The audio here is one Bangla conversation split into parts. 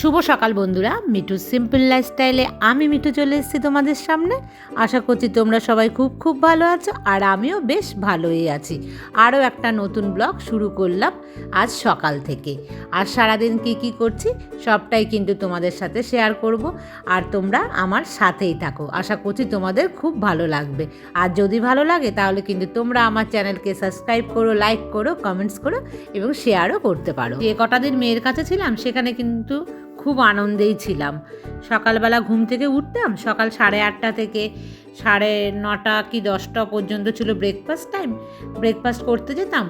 শুভ সকাল বন্ধুরা। মিঠু সিম্পল লাইফস্টাইলে আমি মিঠু চলে এসেছি তোমাদের সামনে। আশা করছি তোমরা সবাই খুব খুব ভালো আছো আর আমিও বেশ ভালোই আছি। আরও একটা নতুন ব্লগ শুরু করলাম আজ সকাল থেকে। আর সারাদিন কি কি করছি সবটাই কিন্তু তোমাদের সাথে শেয়ার করব। আর তোমরা আমার সাথেই থাকো। আশা করছি তোমাদের খুব ভালো লাগবে। আর যদি ভালো লাগে তাহলে কিন্তু তোমরা আমার চ্যানেলকে সাবস্ক্রাইব করো লাইক করো কমেন্টস করো এবং শেয়ারও করতে পারো। যে কটা দিন মেয়ের কাছে ছিলাম সেখানে কিন্তু খুব আনন্দেই ছিলাম। সকালবেলা ঘুম থেকে উঠতাম, সকাল সাড়ে আটটা থেকে সাড়ে নটা কি দশটা পর্যন্ত ছিল ব্রেকফাস্ট টাইম ব্রেকফাস্ট করতে যেতাম,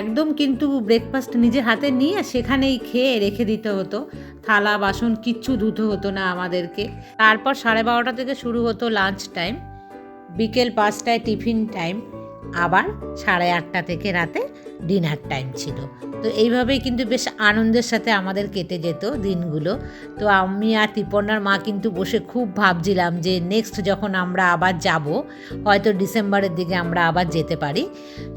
একদম কিন্তু ব্রেকফাস্ট নিজে হাতে নিয়ে সেখানেই খেয়ে রেখে দিতে হতো। থালা, বাসন কিচ্ছু ধুতে হতো না আমাদেরকে। তারপর সাড়ে বারোটা থেকে শুরু হতো লাঞ্চ টাইম বিকেল পাঁচটায় টিফিন টাইম আবার সাড়ে আটটা থেকে রাতে ডিনার টাইম ছিল। তো এইভাবেই কিন্তু বেশ আনন্দের সাথে আমাদের কেটে যেত দিনগুলো। তো আমি আর তিপন্নার মা কিন্তু বসে খুব ভাবছিলাম যে নেক্সট যখন আমরা আবার যাব, হয়তো ডিসেম্বরের দিকে আমরা আবার যেতে পারি।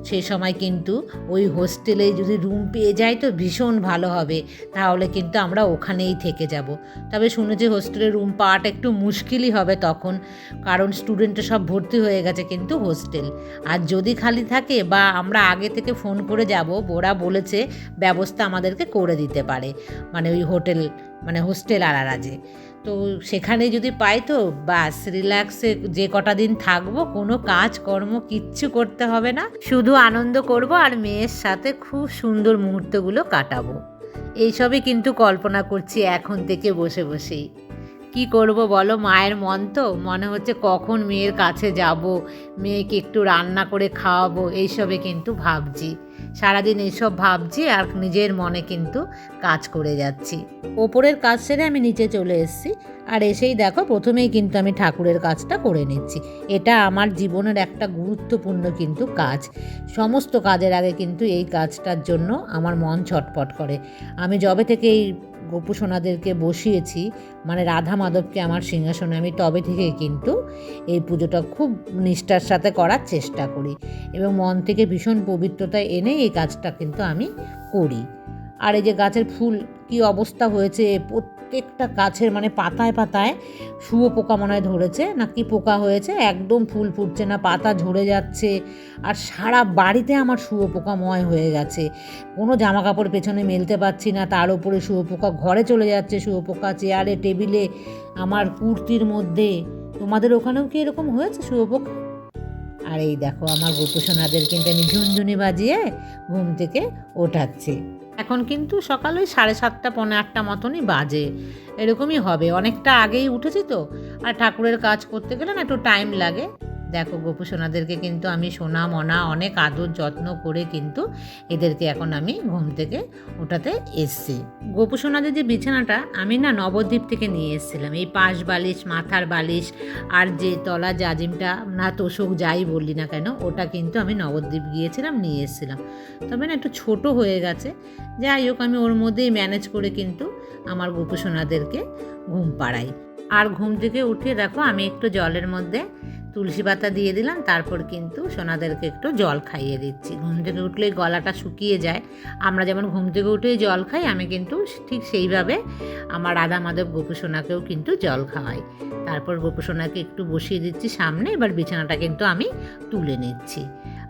সেই সময় কিন্তু ওই হোস্টেলে যদি রুম পেয়ে যাই তো ভীষণ ভালো হবে। তাহলে কিন্তু আমরা ওখানেই থেকে যাব। তবে শুনেছি হোস্টেলে রুম পাওয়াটা একটু মুশকিলই হবে তখন, কারণ স্টুডেন্টরা সব ভর্তি হয়ে গেছে কিন্তু হোস্টেল আর যদি খালি থাকে বা আমরা আগে থেকে ফোন করে যাব, ওরা বলেছে ব্যবস্থা আমাদেরকে করে দিতে পারে মানে ওই হোটেল মানে হোস্টেল আলারাজে। তো সেখানে যদি পাই তো বাস, রিল্যাক্সে যে কটা দিন থাকব, কোনো কাজ কর্ম কিচ্ছু করতে হবে না। শুধু আনন্দ করব আর মেয়ের সাথে খুব সুন্দর মুহূর্তগুলো কাটাবো। এইসবই কিন্তু কল্পনা করছি এখন থেকে বসে বসেই। কি করব বলো, মায়ের মন তো, মনে হচ্ছে কখন মেয়ের কাছে যাব, মেয়েকে একটু রান্না করে খাওয়াবো, এইসবে কিন্তু ভাবছি। সারাদিন এইসব ভাবছি আর নিজের মনে কিন্তু কাজ করে যাচ্ছি। ওপরের কাজ সেরে আমি নিচে চলে এসেছি আর এসেই দেখো প্রথমেই কিন্তু আমি ঠাকুরের কাজটা করে নিচ্ছি। এটা আমার জীবনের একটা গুরুত্বপূর্ণ কিন্তু কাজ। সমস্ত কাজের আগে কিন্তু এই কাজটার জন্য আমার মন ছটপট করে। আমি যবে থেকে এই গোপু সোনাদেরকে বসিয়েছি। মানে রাধা মাধবকে আমার সিংহাসনে আমি তবে থেকে কিন্তু এই পুজোটা খুব নিষ্ঠার সাথে করার চেষ্টা করি এবং মন থেকে ভীষণ পবিত্রতা এনে এই কাজটা কিন্তু আমি করি। আর এই যে গাছের ফুল কি অবস্থা হয়েছে প্রত্যেকটা গাছের মানে পাতায় পাতায় শুয়ো পোকা মনে হয় ধরেছে না কি পোকা হয়েছে, একদম ফুল ফুটছে না, পাতা ঝরে যাচ্ছে, আর সারা বাড়িতে আমার শুয়ো পোকাময় হয়ে গেছে। কোনো জামা কাপড় পেছনে মেলতে পারছি না, তার উপরে শুয়ো পোকা, ঘরে চলে যাচ্ছে শুয়ো পোকা, চেয়ারে, টেবিলে, আমার কুর্তির মধ্যে। তোমাদের ওখানেও কি এরকম হয়েছে শুয়ো পোকা? আর এই দেখো, আমার গোপসোনাদের কিন্তু আমি ঝুনঝুনি বাজিয়ে ঘুম থেকে ওঠাচ্ছি। এখন কিন্তু সকাল ওই সাড়ে সাতটা, পৌনে আটটা মতনই বাজে। এরকমই হবে। অনেকটা আগেই উঠেছি তো। আর ঠাকুরের কাজ করতে গেলে না একটু টাইম লাগে। দেখো গোপু সোনাদেরকে কিন্তু আমি সোনা মনা অনেক আদর যত্ন করে কিন্তু এদেরকে এখন আমি ঘুম থেকে ওঠাতে এসছি। গোপু সোনাদের যে বিছানাটা আমি না নবদ্বীপ থেকে নিয়ে এসেছিলাম। এই পাশ বালিশ, মাথার বালিশ আর যে তলা জাজিমটা না তোষক যাই বললি না কেন, ওটা কিন্তু আমি নবদ্বীপ গিয়েছিলাম, নিয়ে এসেছিলাম। তবে না একটু ছোট হয়ে গেছে। যাই হোক, আমি ওর মধ্যেই ম্যানেজ করে কিন্তু আমার গোপু সোনাদেরকে ঘুম পাড়াই। আর ঘুম থেকে উঠে দেখো আমি একটু জলের মধ্যে তুলসী পাতা দিয়ে দিলাম, তারপর কিন্তু সোনাদেরকে একটু জল খাইয়ে দিচ্ছি। ঘুম থেকে উঠলেই গলাটা শুকিয়ে যায়। আমরা যেমন ঘুম থেকে উঠেই জল খাই, আমি কিন্তু ঠিক সেইভাবে আমার রাধা মাধব গোপু সোনাকেও কিন্তু জল খাওয়াই। তারপর গোপু সোনাকে একটু বসিয়ে দিচ্ছি সামনে, এবার বিছানাটা কিন্তু আমি তুলে নিচ্ছি।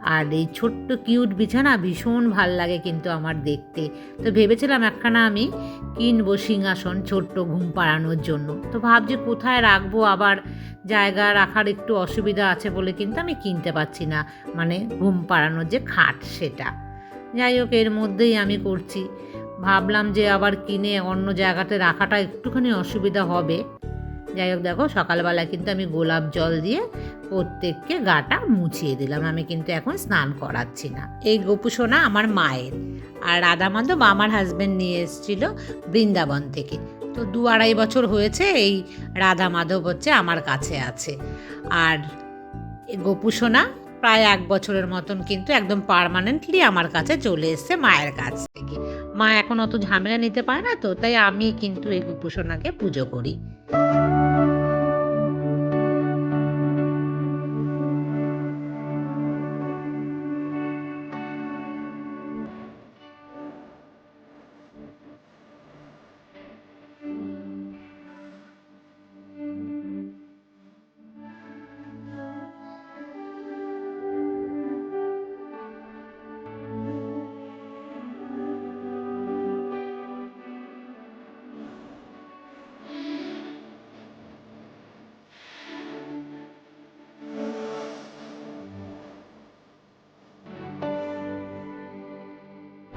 আর এই ছোট্ট কিউট বিছানা ভীষণ ভালো লাগে কিন্তু আমার দেখতে। তো ভেবেছিলাম একখানা আমি কিনবো সিংহাসন ছোট্ট ঘুম পাড়ানোর জন্য। তো ভাবছি কোথায় রাখব? আবার জায়গা রাখার একটু অসুবিধা আছে বলে কিন্তু আমি কিনতে পারছি না। মানে ঘুম পাড়ানোর যে খাট সেটা। যাই হোক, এর মধ্যেই আমি করছি। ভাবলাম যে আবার কিনে অন্য জায়গাতে রাখাটা একটুখানি অসুবিধা হবে। যাই হোক দেখো, সকালবেলা কিন্তু আমি গোলাপ জল দিয়ে প্রত্যেককে গাটা মুছিয়ে দিলাম। আমি কিন্তু এখন স্নান করাচ্ছি না। এই গোপুসোনা আমার মায়ের। আর রাধা মাধব আমার হাজব্যান্ড নিয়ে এসেছিল বৃন্দাবন থেকে। তো দু আড়াই বছর হয়েছে এই রাধা মাধব হচ্ছে আমার কাছে আছে। আর গোপুসোনা প্রায় এক বছরের মতন কিন্তু একদম পারমানেন্টলি আমার কাছে চলে এসছে মায়ের কাছ থেকে। মা এখন অত ঝামেলা নিতে পারে না তো, তাই আমি কিন্তু এই গোপুসোনাকে পুজো করি।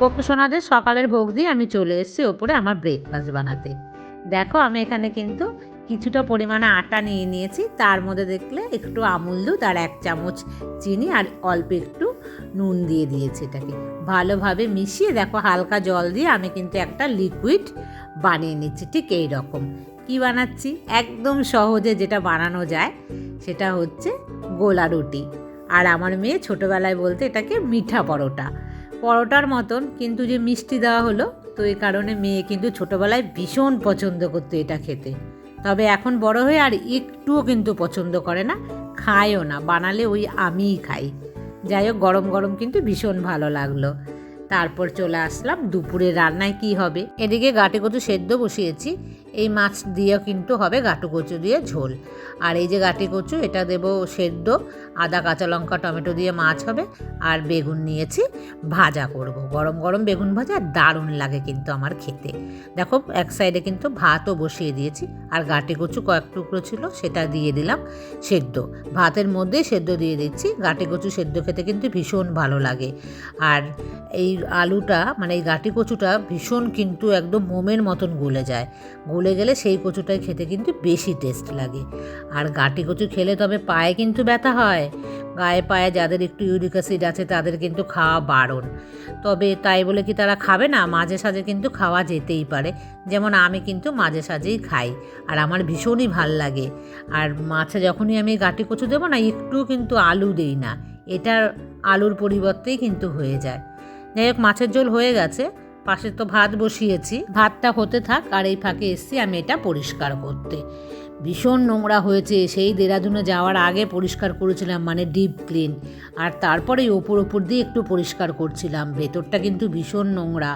পপু সোনাদের সকালের ভোগ দিয়ে আমি চলে এসেছি ওপরে আমার ব্রেকফাস্ট বানাতে। দেখো, আমি এখানে কিন্তু কিছুটা পরিমাণে আটা নিয়ে নিয়েছি। তার মধ্যে দেখলে একটু আমুল দুধ আর এক চামচ চিনি আর অল্প একটু নুন দিয়ে দিয়েছি এটাকে। ভালোভাবে মিশিয়ে দেখো, হালকা জল দিয়ে আমি কিন্তু একটা লিকুইড বানিয়ে নিচ্ছি। ঠিক এই রকম কি বানাচ্ছি? একদম সহজে যেটা বানানো যায়, সেটা হচ্ছে গোলা রুটি। আর আমার মেয়ে ছোটোবেলায় বলতে এটাকে মিঠা পরোটা। পরোটার মতন, কিন্তু যে মিষ্টি দেওয়া হলো, তো এই কারণে মেয়ে কিন্তু ছোটোবেলায় ভীষণ পছন্দ করতো এটা খেতে। তবে এখন বড় হয়ে আর একটুও কিন্তু পছন্দ করে না, খায়ও না, বানালে ওই আমিই খাই। যাই হোক, গরম গরম কিন্তু ভীষণ ভালো লাগল। তারপর চলে আসলাম দুপুরে রান্নায় কি হবে। এদিকে গাটে কচু সেদ্ধ বসিয়েছি এই মাছ দিয়েও কিন্তু হবে গাঁটু কচু দিয়ে ঝোল। আর এই যে গাটি কচু, এটা দেব সেদ্ধ, আদা, কাঁচা লঙ্কা, টমেটো দিয়ে মাছ হবে, আর বেগুন নিয়েছি, ভাজা করব। গরম গরম বেগুন ভাজা দারুণ লাগে কিন্তু আমার খেতে। দেখো, এক সাইডে কিন্তু ভাতও বসিয়ে দিয়েছি, আর গাঁটি কচু কয়েক টুকরো ছিল, সেটা দিয়ে দিলাম সেদ্ধ। ভাতের মধ্যেই সেদ্ধ দিয়ে দিচ্ছি, গাটি কচু সেদ্ধ খেতে কিন্তু ভীষণ ভালো লাগে। আর এই আলুটা মানে এই গাঁটি কচুটা ভীষণ কিন্তু একদম মোমের মতন গলে যায়। গলে গেলে সেই কচুটাই খেতে কিন্তু বেশি টেস্ট লাগে। আর গাটি কচু খেলে তবে পায়ে কিন্তু ব্যথা হয়। গায়ে পায়ে যাদের একটু ইউরিক অ্যাসিড আছে তাদের কিন্তু খাওয়া বারণ। তবে তাই বলে কি তারা খাবে না? মাঝে সাঝে কিন্তু খাওয়া যেতেই পারে। যেমন আমি কিন্তু মাঝে সাঝেই খাই। আর আমার ভীষণই ভালো লাগে। আর মাছে যখনই আমি গাটি কচু দেবো না একটু কিন্তু আলু দেই না। এটার আলুর পরিবর্তেই কিন্তু হয়ে যায়। যাই হোক, মাছের ঝোল হয়ে গেছে। পাশে তো ভাত বসিয়েছি। ভাতটা হতে থাক, আর এই ফাঁকে এসছি আমি এটা পরিষ্কার করতে। ভীষণ নোংরা হয়েছে, সেই দেরাদুনে যাওয়ার আগে পরিষ্কার করেছিলাম মানে ডিপ ক্লিন আর তারপরে ওপর ওপর দিয়ে একটু পরিষ্কার করছিলাম, ভেতরটা কিন্তু ভীষণ নোংরা।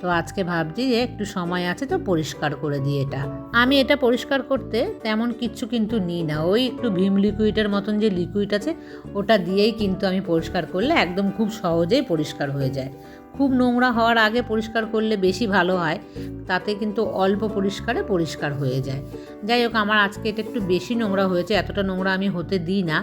তো আজকে ভাবছি যে একটু সময় আছে তো পরিষ্কার করে দিই এটা। আমি এটা পরিষ্কার করতে তেমন কিচ্ছু কিন্তু নিই না। ওই একটু ভীম লিকুইডের মতন যে লিকুইড আছে, ওটা দিয়েই কিন্তু আমি পরিষ্কার করলে একদম খুব সহজেই পরিষ্কার হয়ে যায়। খুব নোংরা হওয়ার আগে পরিষ্কার করলে বেশি ভালো হয়, তাতে কিন্তু অল্প পরিষ্কারে পরিষ্কার হয়ে যায়। যাই হোক, আমার আজকে এটা একটু বেশি নোংরা হয়েছে, এতটা নোংরা আমি হতে দিই না।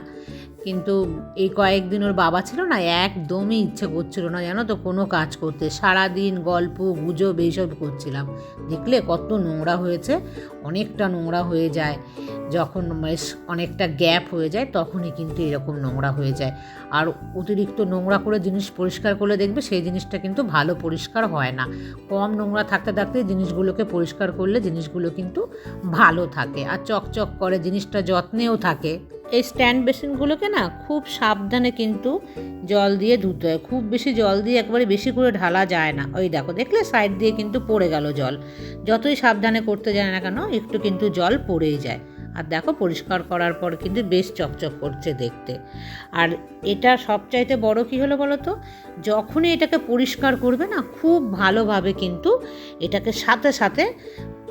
কিন্তু এই কয়েকদিন ওর বাবা ছিল না, একদমই ইচ্ছে করছিল না জানো তো কোনো কাজ করতে। সারাদিন গল্প, গুজব এইসব করছিলাম। দেখলে কত নোংরা হয়েছে, অনেকটা নোংরা হয়ে যায়। যখন বেশ অনেকটা গ্যাপ হয়ে যায়, তখনই কিন্তু এরকম নোংরা হয়ে যায়। আর অতিরিক্ত নোংরা করে জিনিস পরিষ্কার করলে দেখবে সেই জিনিসটা কিন্তু ভালো পরিষ্কার হয় না। কম নোংরা থাকতে থাকতে জিনিসগুলোকে পরিষ্কার করলে জিনিসগুলো কিন্তু ভালো থাকে। আর চকচক করে জিনিসটা যত্নেও থাকে। এই স্ট্যান্ড বেসিনগুলোকে না খুব সাবধানে কিন্তু জল দিয়ে ধুতে হয়। খুব বেশি জল দিয়ে একবারে বেশি করে ঢালা যায় না। ওই দেখো, দেখলে সাইড দিয়ে কিন্তু পড়ে গেল জল। যতই সাবধানে করতে যায় না কেন, একটু কিন্তু জল পড়েই যায়। আর দেখো, পরিষ্কার করার পর কিন্তু বেশ চকচক করছে দেখতে। আর এটা সবচাইতে বড় কী হলো বলো তো? যখনই এটাকে পরিষ্কার করবে না, খুব ভালোভাবে কিন্তু এটাকে সাথে সাথে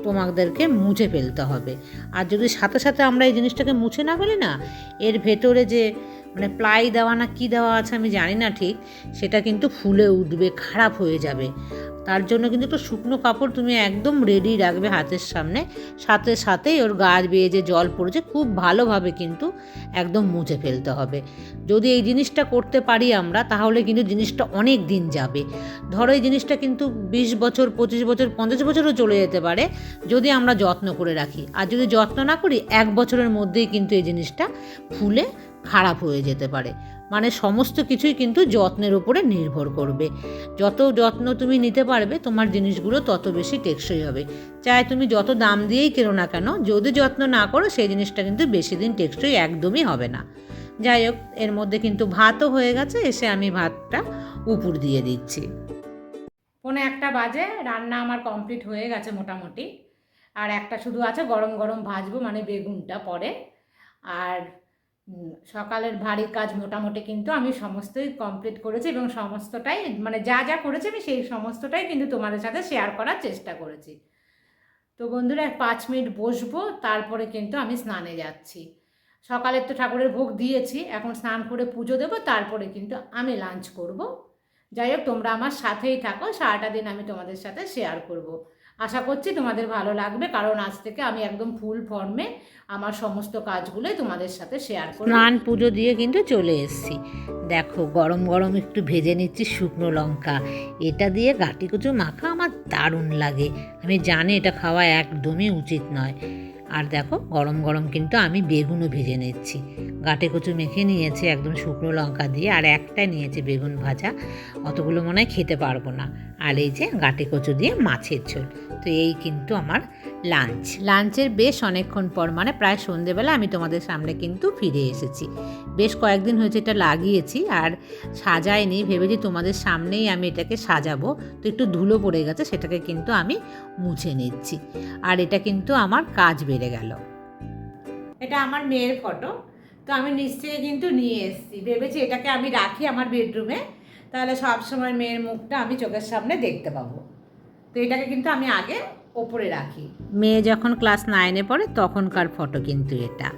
তোমাদেরকে মুছে ফেলতে হবে। আর যদি সাথে সাথে আমরা এই জিনিসটাকে মুছে না ফেলি না, এর ভেতরে যে মানে প্লাই দেওয়া না কী দেওয়া আছে আমি জানি না ঠিক, সেটা কিন্তু ফুলে উঠবে, খারাপ হয়ে যাবে। তার জন্য কিন্তু একটু শুকনো কাপড় তুমি একদম রেডি রাখবে হাতের সামনে। সাথে সাথেই ওর গাছ বেয়ে যে জল পড়েছে, খুব ভালোভাবে কিন্তু একদম মুছে ফেলতে হবে। যদি এই জিনিসটা করতে পারি আমরা, তাহলে কিন্তু জিনিসটা অনেক দিন যাবে। ধরো এই জিনিসটা কিন্তু বিশ বছর, পঁচিশ বছর, পঞ্চাশ বছরও চলে যেতে পারে, যদি আমরা যত্ন করে রাখি। আর যদি যত্ন না করি, এক বছরের মধ্যেই কিন্তু এই জিনিসটা ফুলে খারাপ হয়ে যেতে পারে। মানে সমস্ত কিছুই কিন্তু যত্নের উপরে নির্ভর করবে। যত যত্ন তুমি নিতে পারবে, তোমার জিনিসগুলো তত বেশি টেকসই হবে। চাই তুমি যত দাম দিয়েই কেনো না কেন, যদি যত্ন না করো, সেই জিনিসটা কিন্তু বেশি দিন টেকসই একদমই হবে না। যাই হোক, এর মধ্যে কিন্তু ভাতও হয়ে গেছে, এসে আমি ভাতটা উপর দিয়ে দিচ্ছি। পৌনে একটা বাজে, রান্না আমার কমপ্লিট হয়ে গেছে মোটামুটি। আর একটা শুধু আছে, গরম গরম ভাজবো মানে বেগুনটা পরে। আর সকালের ভারী কাজ মোটামুটি কিন্তু আমি সমস্তই কমপ্লিট করেছি এবং সমস্তটাই মানে যা যা করেছি আমি সেই সমস্তটাই কিন্তু তোমাদের সাথে শেয়ার করার চেষ্টা করেছি। তো বন্ধুরা, এক পাঁচ মিনিট বসবো, তারপরে কিন্তু আমি স্নানে যাচ্ছি। সকালের তো ঠাকুরের ভোগ দিয়েছি, এখন স্নান করে পুজো দেবো, তারপরে কিন্তু আমি লাঞ্চ করব। যাই হোক, তোমরা আমার সাথেই থাকো, সারাটা দিন আমি তোমাদের সাথে শেয়ার করব। আশা করছি তোমাদের ভালো লাগবে, কারণ আজ থেকে আমি একদম ফুল ফর্মে আমার সমস্ত কাজগুলোই তোমাদের সাথে শেয়ার করব। স্নান পুজো দিয়ে কিন্তু চলে এসেছি। দেখো, গরম গরম একটু ভেজে নিচ্ছি শুকনো লঙ্কা। এটা দিয়ে গাটি কুচু মাখা আমার দারুণ লাগে। আমি জানি এটা খাওয়া একদমই উচিত নয়। আর দেখো, গরম গরম কিন্তু আমি বেগুনও ভেজে নিচ্ছি। গাটে কচু মেখে নিয়েছে একদম শুকনো লঙ্কা দিয়ে, আর একটা নিয়েছে বেগুন ভাজা। অতগুলো মনে হয় খেতে পারব না। আর এই যে গাটে কচু দিয়ে মাছের ঝোল। তো এই কিন্তু আমার লাঞ্চ লাঞ্চের বেশ অনেকক্ষণ পর মানে প্রায় সন্ধেবেলা আমি তোমাদের সামনে কিন্তু ফিরে এসেছি। বেশ কয়েকদিন হয়েছে এটা লাগিয়েছি আর সাজাইনি ভেবেছি তোমাদের সামনেই আমি এটাকে সাজাবো। তো একটু ধুলো পড়ে গেছে সেটাকে কিন্তু আমি মুছে নিচ্ছি। আর এটা কিন্তু আমার কাজ বেড়ে গেল। এটা আমার মেয়ের ফটো তো আমি নিশ্চয়ই কিন্তু নিয়ে এসেছি। ভেবেছি এটাকে আমি রাখি আমার বেডরুমে তাহলে সবসময় মেয়ের মুখটা আমি চোখের সামনে দেখতে পাবো। তো এটাকে কিন্তু আমি আগে ওপরে রাখি। মেয়ে যখন ক্লাস নাইনে পড়ে, তখনকার ফটো কিন্তু এটা।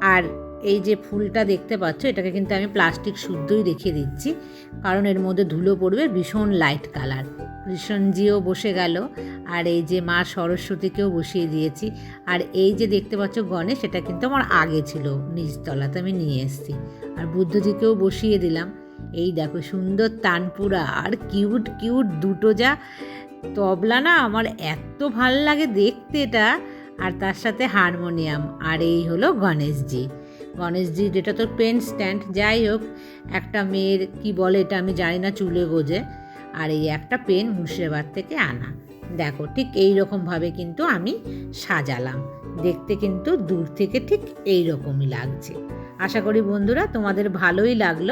আর এই যে ফুলটা দেখতে পাচ্ছ, এটাকে কিন্তু আমি প্লাস্টিক শুদ্ধই রেখে দিচ্ছি। কারণ এর মধ্যে ধুলো পড়বে, ভীষণ লাইট কালার। কৃষ্ণজিও বসে গেল, আর এই যে মা সরস্বতীকেও বসিয়ে দিয়েছি। আর এই যে দেখতে পাচ্ছ গণেশ, সেটা কিন্তু আমার আগে ছিল, নিচতলাতে আমি নিয়ে এসেছি। আর বুদ্ধজিকেও বসিয়ে দিলাম। এই দেখো সুন্দর তানপুরা, আর কিউট কিউট দুটো যা তবলা না আমার এত ভালো লাগে দেখতে এটা। আর তার সাথে হারমোনিয়াম। আর এই হলো গণেশজি। গণেশজি যেটা তো পেন স্ট্যান্ড, যাই হোক, একটা মেয়ের কি বলে এটা আমি জানি না চুলে গোজে। আর এই একটা পেন মুর্শিদাবাদ থেকে আনা। দেখো, ঠিক এই রকমভাবে কিন্তু আমি সাজালাম। দেখতে কিন্তু দূর থেকে ঠিক এই রকমই লাগছে। আশা করি বন্ধুরা তোমাদের ভালোই লাগল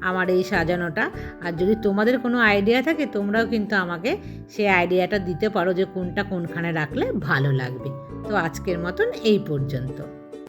আমার এই সাজানোটা। আর যদি তোমাদের কোনো আইডিয়া থাকে, তোমরাও কিন্তু আমাকে সেই আইডিয়াটা দিতে পারো যে কোনটা কোনখানে রাখলে ভালো লাগবে। তো আজকের মতন এই পর্যন্ত।